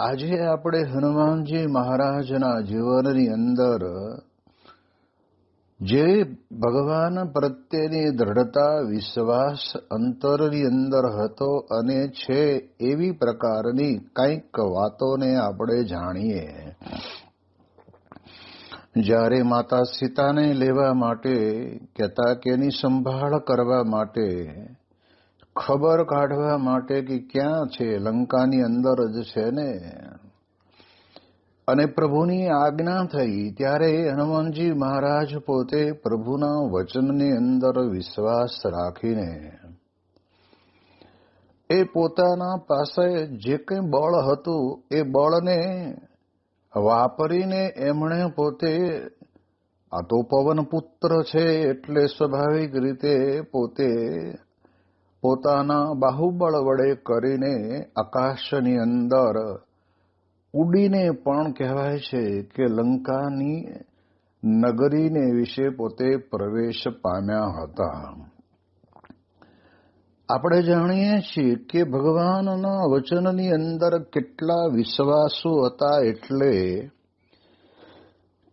આજે આપણે હનુમાનજી મહારાજના જીવનની અંદર જે ભગવાન પ્રત્યેની દ્રઢતા, વિશ્વાસ, અંતરની અંદર હતો અને છે એવી પ્રકારની કંઈક વાતોને આપણે જાણીએ. જ્યારે માતા સીતાને લેવા માટે કહેતા કે એની સંભાળ કરવા માટે ખબર કાઢવા માટે કે ક્યાં છે? લંકાની અંદર જ છે ને? અને પ્રભુની આજ્ઞા થઈ ત્યારે હનુમાનજી મહારાજ પોતે પ્રભુના વચનની અંદર વિશ્વાસ રાખીને એ પોતાના પાસે જે કંઈ બળ હતું એ બળને વાપરીને એમણે પોતે, આ તો પવન પુત્ર છે એટલે સ્વાભાવિક રીતે પોતે પોતાના બાહુબળ વડે કરીને આકાશની અંદર ઉડીને પણ કહેવાય છે કે લંકાની નગરીને વિશે પોતે પ્રવેશ પામ્યા હતા. આપણે જાણીએ છીએ કે ભગવાનના વચનની અંદર કેટલા વિશ્વાસો હતા એટલે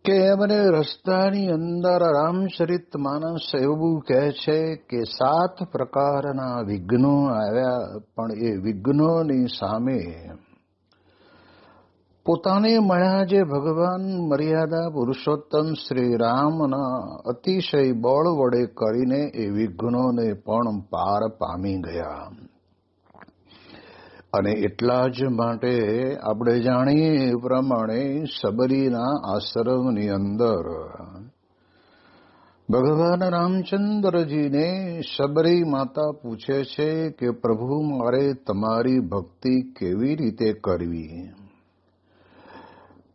કે અમને રસ્તાની અંદર રામચરિત માનસ એવું કહે છે કે સાત પ્રકારના વિઘ્નો આવ્યા, પણ એ વિઘ્નોની સામે પોતાને મળ્યા જે ભગવાન મર્યાદા પુરુષોત્તમ શ્રી રામના અતિશય બળ વડે કરીને એ વિઘ્નોને પણ પાર પામી ગયા. અને એટલા જ માટે આપણે જાણીએ પ્રમાણે સબરીના આશ્રમની અંદર ભગવાન રામચંદ્રજીને સબરી માતા પૂછે છે કે, પ્રભુ, મારે તમારી ભક્તિ કેવી રીતે કરવી?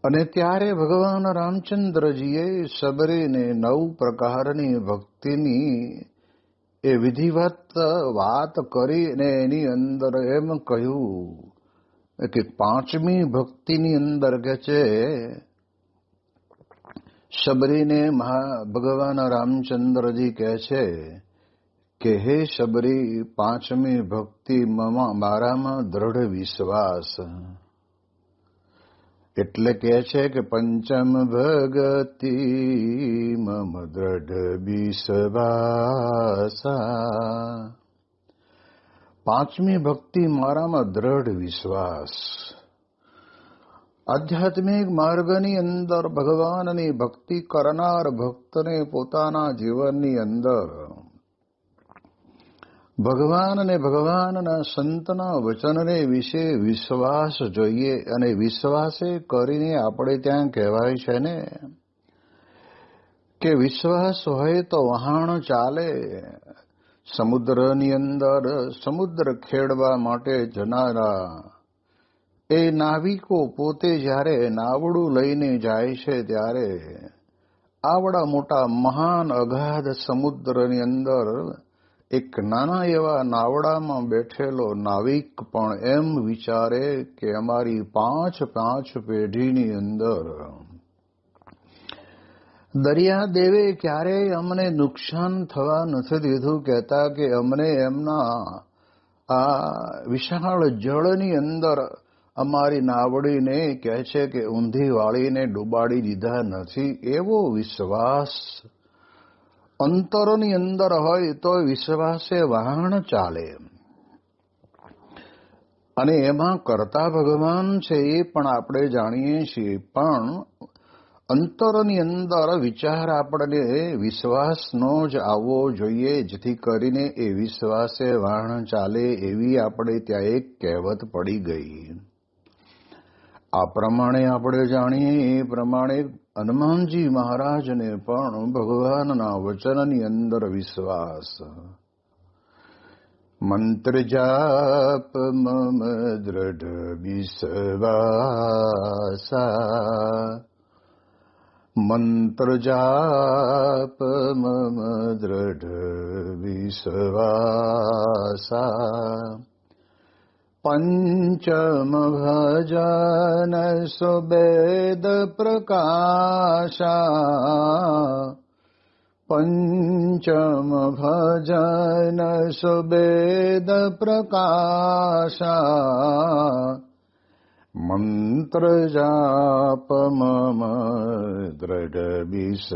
અને ત્યારે ભગવાન રામચંદ્રજીએ સબરીને નવ પ્રકારની ભક્તિની એ વિધિવત વાત કરીને એની અંદર એમ કહ્યું કે પાંચમી ભક્તિની અંદર કે છે, શબરીને ભગવાન રામચંદ્રજી કહે છે કે, હે શબરી, પાંચમી ભક્તિ મારામાં દ્રઢ વિશ્વાસ. એટલે કે છે કે પંચમ ભગતિ મમ દ્રઢ વિશ્વાસા. પાંચમી ભક્તિ મારામાં દ્રઢ વિશ્વાસ. આધ્યાત્મિક માર્ગની અંદર ભગવાનની ભક્તિ કરનાર ભક્તને પોતાના જીવનની અંદર ભગવાન અને ભગવાનના સંતના વચનને વિશે વિશ્વાસ જોઈએ અને વિશ્વાસે કરીને આપણે ત્યાં કહેવાય છે ને, કે વિશ્વાસ હોય તો વહાણ ચાલે. સમુદ્રની અંદર સમુદ્ર ખેડવા માટે જનારા. એ નાવિકો પોતે જ્યારે નાવડું લઈને જાય છે ત્યારે, આવડા મોટા મહાન અગાધ સમુદ્રની અંદર એક નાના એવા નાવડામાં બેઠેલો નાવિક પણ એમ વિચારે કે અમારી પાંચ પાંચ પેઢીની અંદર દરિયા દેવે ક્યારેય અમને નુકસાન થવા નથી દીધું કહેતા કે અમને એમના આ વિશાળ જળની અંદર અમારી નાવડીને કહે છે કે ઊંધી વાળીને ડૂબાડી દીધા નથી એવો વિશ્વાસ અંતરોની અંદર હોય તો વિશ્વાસે વહાણ ચાલે. અને એમાં કરતા ભગવાન છે એ પણ આપણે જાણીએ છીએ. પણ અંતરની અંદર વિચાર આપણને વિશ્વાસનો જ આવવો જોઈએ, જેથી કરીને એ વિશ્વાસે વાહણ ચાલે એવી આપણે ત્યાં એક કહેવત પડી ગઈ. આ પ્રમાણે આપણે જાણીએ, એ પ્રમાણે હનુમાનજી મહારાજને પણ ભગવાનના વચનની અંદર વિશ્વાસ મંત્ર જાપ મમ દ્રઢ વિશ્વાસા મંત્ર જાપ મમ દ્રઢ વિશ્વાસા पञ्चमभजन सुबेद प्रकाशा पञ्चमभजन सुबेद प्रकाशा मन्त्रजाप मम दृढविष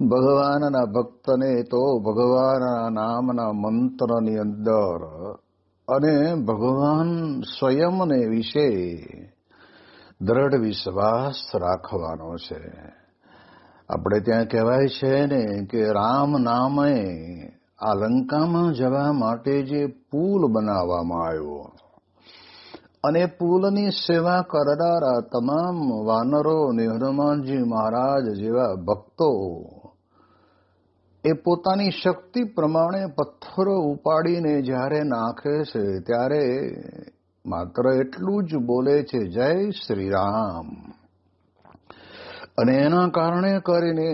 ભગવાનના ભક્તને તો ભગવાનના નામના મંત્રની અંદર અને ભગવાન સ્વયંને વિશે દ્રઢ વિશ્વાસ રાખવાનો છે. આપણે ત્યાં કહેવાય છે ને કે રામ નામે આ લંકામાં જવા માટે જે પુલ બનાવવામાં આવ્યો. અને પુલની સેવા કરનારા તમામ વાનરો ને હનુમાનજી મહારાજ જેવા ભક્તો એ પોતાની શક્તિ પ્રમાણે પથ્થરો ઉપાડીને જ્યારે નાખે છે, ત્યારે માત્ર એટલું જ બોલે છે, જય શ્રી રામ અને એના કારણે કરીને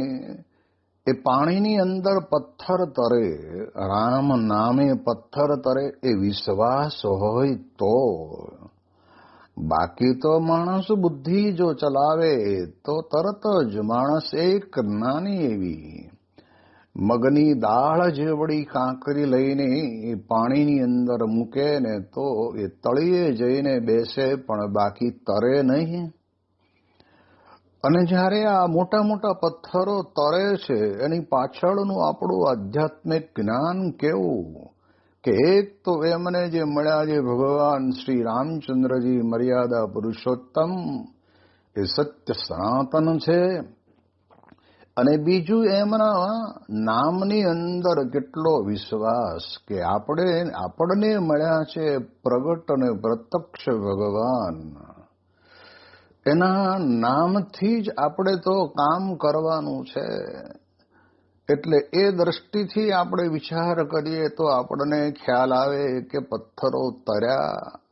એ પાણીની અંદર પથ્થર તરે, રામ નામે પથ્થર તરે, એ વિશ્વાસ હોય તો. બાકી તો માણસ બુદ્ધિ જો ચલાવે, તો તરત જ માણસ એક નાની એવી મગની દાળ જે વળી કાંકરી લઈને એ પાણીની અંદર મૂકે ને તો એ તળીએ જઈને બેસે, પણ બાકી તરે નહીં. અને જ્યારે આ મોટા મોટા પથ્થરો તરે છે, એની પાછળનું આપણું આધ્યાત્મિક જ્ઞાન કેવું? કે એક તો એમને જે મળ્યા જે ભગવાન શ્રી રામચંદ્રજી મર્યાદા પુરુષોત્તમ, એ સત્ય સનાતન છે. અને બીજું એમના નામની અંદર કેટલો વિશ્વાસ કે આપણે, આપણને મળ્યા છે પ્રગટ અને પ્રત્યક્ષ ભગવાન. એના નામથી જ આપણે તો કામ કરવાનું છે. એટલે એ દ્રષ્ટિથી આપણે વિચાર કરીએ તો આપણને ખ્યાલ આવે કે પથ્થરો તર્યા.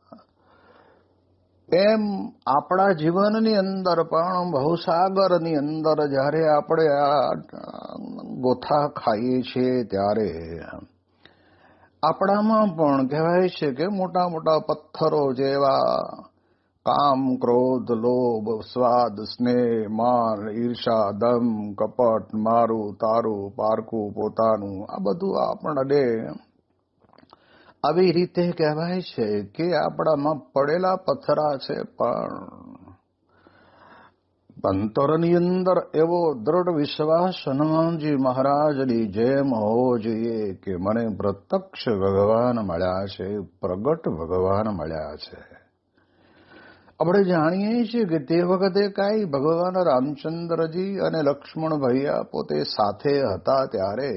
એમ આપણા જીવનની અંદર પણ ભવસાગરની અંદર જ્યારે આપણે આ ગોથા ખાઈએ છીએ ત્યારે આપણામાં પણ કહેવાય છે કે મોટા મોટા પથ્થરો જેવા કામ, ક્રોધ, લોભ, સ્વાદ, સ્નેહ માન ઈર્ષા, દમ, કપટ, મારું, તારું, પારકું, પોતાનું આ બધું આપણને આવી રીતે કહેવાય છે કે આપણામાં પડેલા પથરા છે, પણ અંતરની અંદર એવો દ્રઢ વિશ્વાસ હનુમાનજી મહારાજની જેમ હોવો જોઈએ કે મને પ્રત્યક્ષ ભગવાન મળ્યા છે, પ્રગટ ભગવાન મળ્યા છે. આપણે જાણીએ છીએ કે તે વખતે કાંઈ ભગવાન રામચંદ્રજી અને લક્ષ્મણ ભૈયા પોતે સાથે હતા ત્યારે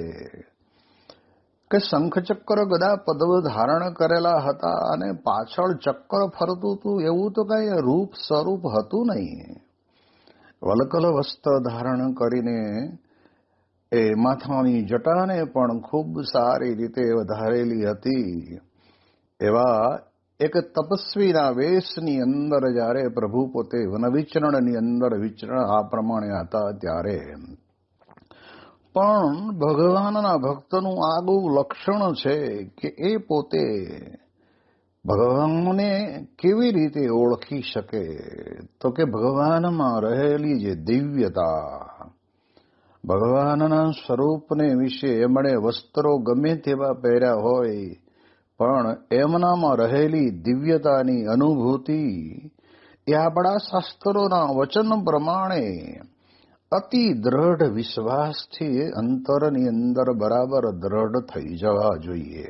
કે શંખચક્ર ગદા પદવ ધારણ કરેલા હતા અને પાછળ ચક્ર ફરતું હતું, એવું તો કઈ રૂપ સ્વરૂપ હતું નહીં. વલકલ વસ્ત્ર ધારણ કરીને એ માથાની જટાને પણ ખૂબ સારી રીતે વધારેલી હતી. એવા એક તપસ્વીના વેશની અંદર જ્યારે પ્રભુ પોતે વનવિચરણની અંદર વિચરણ આ પ્રમાણે હતા ત્યારે. પણ ભગવાનના ભક્તનું આગવું લક્ષણ છે કે એ પોતે ભગવાનને કેવી રીતે ઓળખી શકે? તો કે ભગવાનમાં રહેલી જે દિવ્યતા, ભગવાનના સ્વરૂપને વિશે એમણે વસ્ત્રો ગમે તેવા પહેર્યા હોય, પણ એમનામાં રહેલી દિવ્યતાની અનુભૂતિ એ આપણા શાસ્ત્રોના વચન પ્રમાણે અતિ દ્રઢ વિશ્વાસથી અંતરની અંદર બરાબર દ્રઢ થઈ જવા જોઈએ.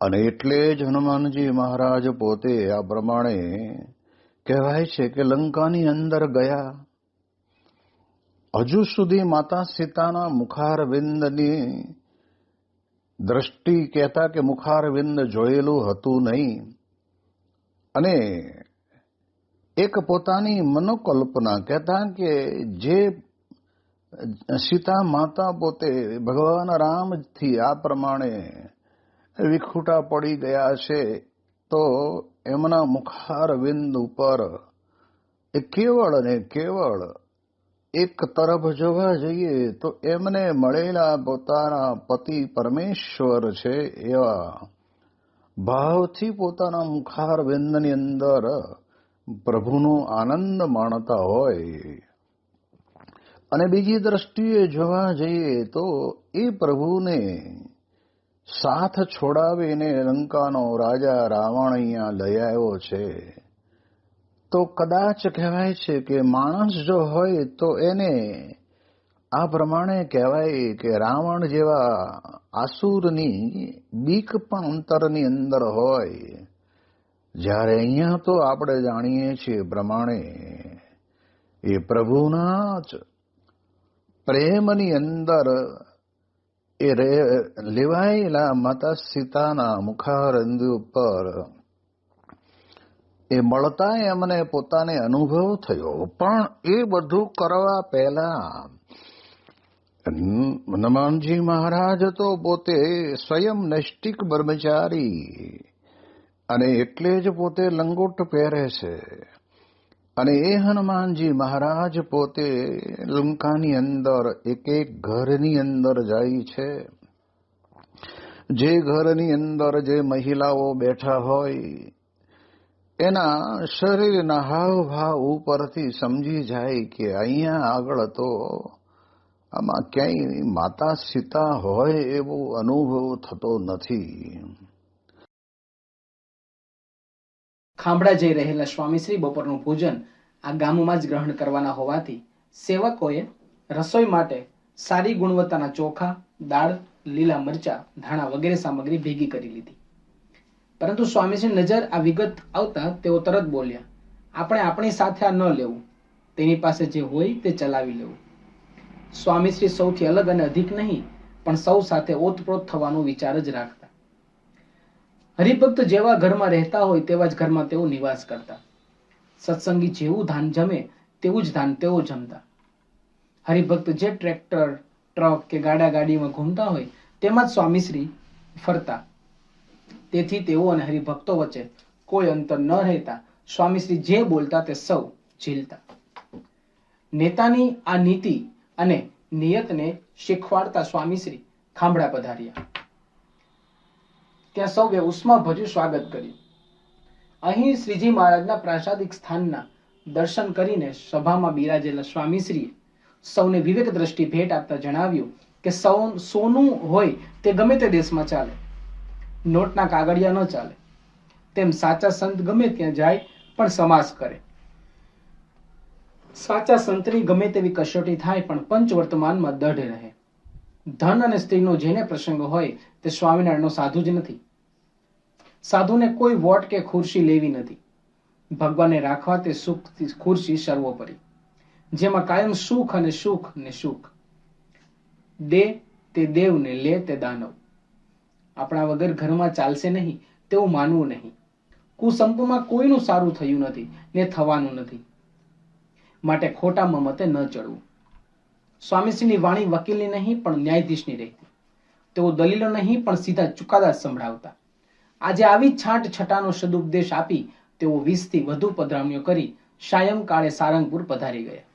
અને એટલે જ હનુમાનજી મહારાજ પોતે આ પ્રમાણે કહેવાય છે કે લંકાની અંદર ગયા. હજુ સુધી માતા સીતાના મુખારવિંદની દ્રષ્ટિ કહેતા કે મુખારવિંદ જોયેલું હતું નહીં. અને એક પોતાની મનોકલ્પના કહેતા કે જે સીતા માતા પોતે ભગવાન રામથી આ પ્રમાણે વિખૂટા પડી ગયા છે, તો એમના મુખાર બિંદ ઉપર એ કેવળ ને કેવળ એક તરફ જોવા જઈએ તો એમને મળેલા પોતાના પતિ પરમેશ્વર છે એવા ભાવથી પોતાના મુખાર બિંદની અંદર પ્રભુનો આનંદ માણતા હોય. અને બીજી દ્રષ્ટિએ જોવા જઈએ તો એ પ્રભુને સાથ છોડાવીને લંકાનો રાજા રાવણ અહીંયા લઈ આવ્યો છે. તો કદાચ કહેવાય છે કે માણસ જો હોય તો એને આ પ્રમાણે કહેવાય કે રાવણ જેવા આસુરની બીક પણ અંતરની અંદર હોય. જ્યારે અહીંયા તો આપણે જાણીએ છીએ પ્રમાણે એ પ્રભુના જ પ્રેમની અંદર એ લેવાયેલા માતા સીતાના મુખારંદ ઉપર એ મળતા એમને પોતાને અનુભવ થયો. પણ એ બધું કરવા પહેલા હનુમાનજી મહારાજ તો પોતે સ્વયં નૈષ્ટિક બ્રહ્મચારી અને એટલે જ પોતે લંગોટ પહેરે છે. અને એ હનુમાનજી મહારાજ પોતે લંકાની અંદર એક એક ઘરની અંદર જાય છે. જે ઘરની અંદર જે મહિલાઓ બેઠા હોય, એના શરીરના હાવભાવ ઉપરથી સમજી જાય કે અહીંયા આગળ તો આમાં ક્યાંય માતા સીતા હોય એવો અનુભવ થતો નથી. ખાંભડા જઈ રહેલા સ્વામીશ્રી બપોરનું ભોજન આ ગામમાં જ ગ્રહણ કરવાના હોવાથી સેવકોએ રસોઈ માટે સારી ગુણવત્તાના ચોખા, દાળ, લીલા મરચા, ધાણા વગેરે સામગ્રી ભેગી કરી લીધી. પરંતુ સ્વામીશ્રી નજર આ વિગત આવતા તેઓ તરત બોલ્યા, આપણે આપણી સાથે આ ન લેવું. તેની પાસે જે હોય તે ચલાવી લેવું. સ્વામીશ્રી સૌથી અલગ અને અધિક નહીં, પણ સૌ સાથે ઓતપ્રોત થવાનો વિચાર જ રાખતા. હરિભક્ત જેવા ઘરમાં રહેતા હોય તેવા જ ઘરમાં તેઓ નિવાસ કરતા. સત્સંગી જેવું ધાન જમે તેવું જ ધાન તેઓ જમતા. હરિભક્ત જે ટ્રેક્ટર, ટ્રક કે ગાડા ગાડીમાં ઘૂમતા હોય તેમાં જ સ્વામીશ્રી ફરતા. તેથી તેઓ અને હરિભક્તો વચ્ચે કોઈ અંતર ન રહેતા. સ્વામીશ્રી જે બોલતા તે સૌ ઝીલતા. નેતાની આ નીતિ અને નિયતને શીખવાડતા સ્વામીશ્રી ખાંભડા પધાર્યા. ત્યાં સૌએ ઉષ્માભર્યું સ્વાગત કર્યું. અહીં શ્રીજી મહારાજના પ્રાસાદિક સ્થાનના દર્શન કરીને સભામાં બિરાજેલા સ્વામીશ્રીએ સૌને વિવેક દ્રષ્ટિ ભેટ આપતા જણાવ્યું કે સૌ સોનું હોય તે ગમે તે દેશમાં ચાલે. નોટના કાગળિયા ન ચાલે. તેમ સાચા સંત ગમે ત્યાં જાય પણ સમાસ કરે. સાચા સંતની ગમે તેવી કસોટી થાય પણ પંચ વર્તમાનમાં દઢ રહે. ધન અને સ્ત્રીનો જેને પ્રસંગ હોય તે સ્વામિનારાયણનો સાધુ જ નથી. સાધુને કોઈ વોટ કે ખુરશી લેવી નથી. ભગવાનને રાખવા તે સુખ ખુરશી સર્વોપરી, જેમાં કાયમ સુખ અને સુખ ને સુખ. દે તે દેવ ને લે તે દાનવ. આપણા વગર ઘરમાં ચાલશે નહીં, તેવું માનવું નહીં. કુસંપમાં કોઈનું સારું થયું નથી, ને થવાનું નથી. માટે ખોટા મમતે ન ચડવું. સ્વામીશ્રીની વાણી વકીલની નહીં, પણ ન્યાયાધીશની રહેતી. તેઓ દલીલો નહીં, પણ સીધા ચુકાદા સંભળાવતા. આજે આવી છાંટ છટાનો સદુપદેશ આપી તેઓ વીસથી વધુ પધરામણીઓ કરી સાયંકાળે સારંગપુર પધારી ગયા.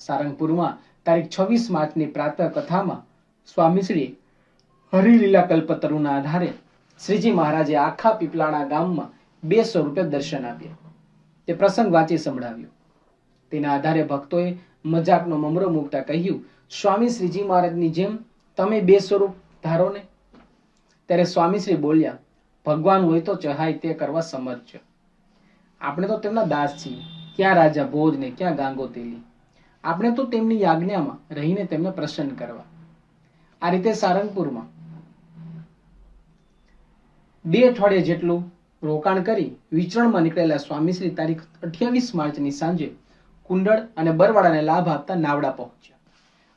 સારંગપુરમાં તારીખ છવ્વીસ માર્ચની પ્રાતઃ કથામાં સ્વામીશ્રીએ હરિલીલા કલ્પતરુના આધારે શ્રીજી મહારાજે આખા પીપલાણા ગામમાં બે સ્વરૂપે દર્શન આપ્યા. તે પ્રસંગ વાંચી સંભળાવ્યો. તેના આધારે ભક્તોએ મજાકનો મમરો મૂકતા કહ્યું, સ્વામી શ્રીજી મહારાજની જેમ તમે બે સ્વરૂપ ધારો ને ત્યારે સ્વામીશ્રી બોલ્યા, ભગવાન હોય તો ચહાય તે કરવા સમર્થ આપણે તો તેમના દાસ છીએ. ક્યાં રાજા ભોજ ને ક્યાં ગાંગો તેલી આપણે તો તેમની આજ્ઞામાં રહીને તેમને પ્રસન્ન કરવા. આ રીતે સારંગપુરમાં બે અઠવાડિયા જેટલું રોકાણ કરી વિચરણમાં નીકળેલા સ્વામીશ્રી તારીખ અઠ્યાવીસ માર્ચની સાંજે કુંડળ અને બરવાડાને લાભ આપતા નાવડા પહોંચ્યા.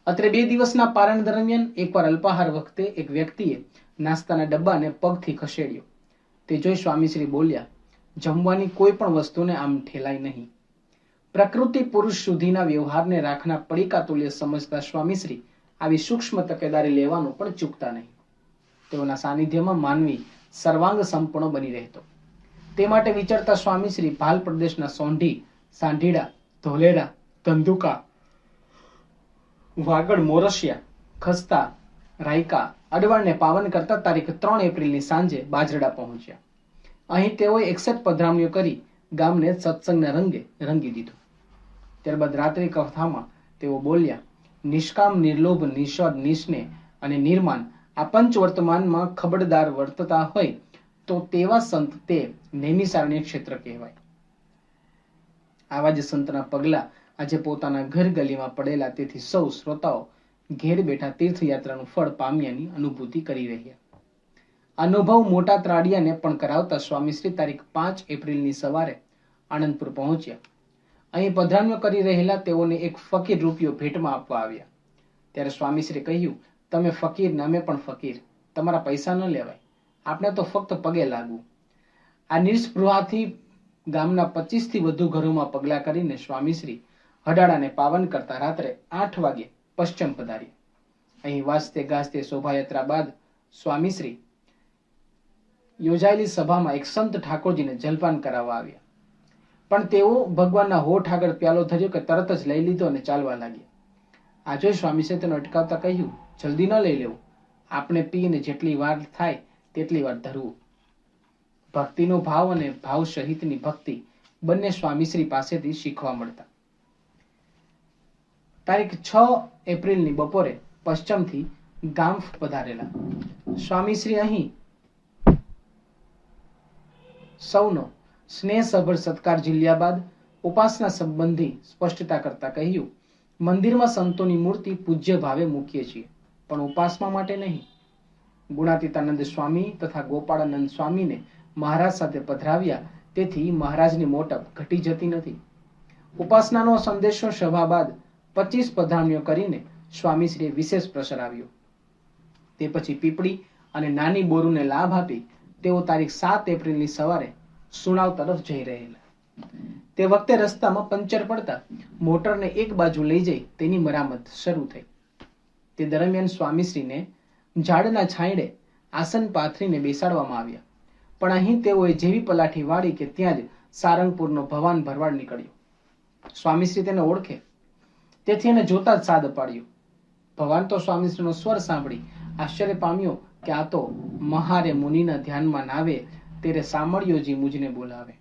અત્રે બે દિવસના પારણ દરમિયાન એકવાર અલ્પાહાર વખતે એક વ્યક્તિએ નાસ્તાના ડબ્બાને પગથી ખસેડ્યો. તે જોઈ સ્વામીશ્રી બોલ્યા, જમવાની કોઈ પણ વસ્તુને આમ ઠેલાય નહીં. પ્રકૃતિ પુરુષ સુધીના વ્યવહારને રાખના પડીકા તુલ્ય સમજતા સ્વામીશ્રી આવી સૂક્ષ્મ તકેદારી લેવાનું પણ ચૂકતા નહીં. તેઓના સાનિધ્યમાં માનવી સર્વાંગ સંપૂર્ણ બની રહેતો. તે માટે વિચારતા સ્વામીશ્રી ભાલ પ્રદેશના સોંઢી, સાંઢીડા ધોલેરા ધંધુકા, વાગડ મોરસિયા, ખસ્તા, રાયકા અડવાણને પાવન કરતા તારીખ ત્રણ એપ્રિલની સાંજે બાજરડા પહોંચ્યા. અહીં તેઓએ એકસઠ પધરામણીઓ કરી ગામને સત્સંગના રંગે રંગી દીધું. ત્યારબાદ રાત્રિ કથામાં તેઓ બોલ્યા, નિષ્કામ, નિર્લોભ નિષદ નિષ્ને અને નિર્માણ આ પંચ વર્તમાનમાં ખબરદાર વર્તતા હોય તો તેવા સંત તે નૈમિસારણ્ય ક્ષેત્ર કહેવાય. આવા જ સંતના પગલા આજે પોતાના ઘર ગલીમાં પડેલા તેથી સૌ શ્રોતાઓ ઘેર બેઠા તીર્થયાત્રાનું ફળ પામ્યાની અનુભૂતિ કરી રહ્યા. અનુભવ મોટા ત્રાડિયાને પણ કરાવતા સ્વામીશ્રી તારીખ પાંચ એપ્રિલની સવારે આણંદપુર પહોંચ્યા. અહીં પધરામણીઓ કરી રહેલા તેઓને એક ફકીર રૂપિયો ભેટમાં આપવા આવ્યા. ત્યારે સ્વામીશ્રી કહ્યું, તમે ફકીર નામે પણ ફકીર. તમારા પૈસા ન લેવાય. આપણે તો ફક્ત પગે લાગવું. આ નિસ્પૃહાથી ગામના પચીસથી વધુ ઘરોમાં પગલાં કરીને સ્વામીશ્રી હડાડાને પાવન કરતા રાત્રે આઠ વાગે પશ્ચિમ પધારી. અહીં વાજતે ગાજતે શોભાયાત્રા બાદ સ્વામીશ્રી યોજાયેલી સભામાં એક સંત ઠાકોરજીને જલપાન કરાવવા આવ્યા. પણ તેઓ ભગવાનના હોઠ આગળ પ્યાલો ધર્યો કે તરત જ લઈ લીધો અને ચાલવા લાગ્યા. આ જોઈ સ્વામીશ્રી તેને અટકાવતા કહ્યું, જલ્દી ન લઈ લેવું. આપણે પીને જેટલી વાર થાય તેટલી વાર ધરવું. ભક્તિનો ભાવ અને ભાવ સહિતની ભક્તિ બંને સ્વામીશ્રી પાસેથી શીખવા મળતા. તારીખ છ એપ્રિલની બપોરે પશ્ચિમથી ગામ પધારેલા. સ્વામીશ્રી અહીં સૌનો સ્નેહસભર સત્કાર ઝીલ્યા બાદ ઉપાસના સંબંધી સ્પષ્ટતા કરતા કહ્યું, મંદિરમાં સંતોની મૂર્તિ પૂજ્ય ભાવે મૂકીએ છીએ, પણ ઉપાસના માટે નહીં. ગુણાતીતાનંદ સ્વામી તથા ગોપાળાનંદ સ્વામીને મહારાજ સાથે પધરાવ્યા, તેથી મહારાજની મોટપ ઘટી જતી નથી. ઉપાસનાનો સંદેશો સભા બાદ પચીસ પધરામણીઓ કરીને સ્વામીશ્રીએ વિશેષ પ્રસરાવ્યો તે પછી પીપળી અને નાની બોરુને લાભ આપી તેઓ તારીખ સાત એપ્રિલની સવારે સુણાવ તરફ જઈ રહેલા. તે વખતે રસ્તામાં પંચર પડતા મોટરને એક બાજુ લઈ જઈ તેની મરામત શરૂ થઈ. તે દરમિયાન સ્વામીશ્રીને ઝાડના છાંયડે આસન પાથરીને બેસાડવામાં આવ્યા. પણ અહીં તેઓએ જેવી પલાઠી વાળી કે ત્યાં જ સારંગપુરનો ભવાન ભરવાડ નીકળ્યો. સ્વામીશ્રી તેને ઓળખે તેથી એને જોતા જ સાદ પાડ્યો. ભગવાન તો સ્વામીશ્રીનો સ્વર સાંભળી આશ્ચર્ય પામ્યો કે આ તો મહારે મુનિના ધ્યાનમાં નાવે તેરે સામળ્યોજી મુજને બોલાવે.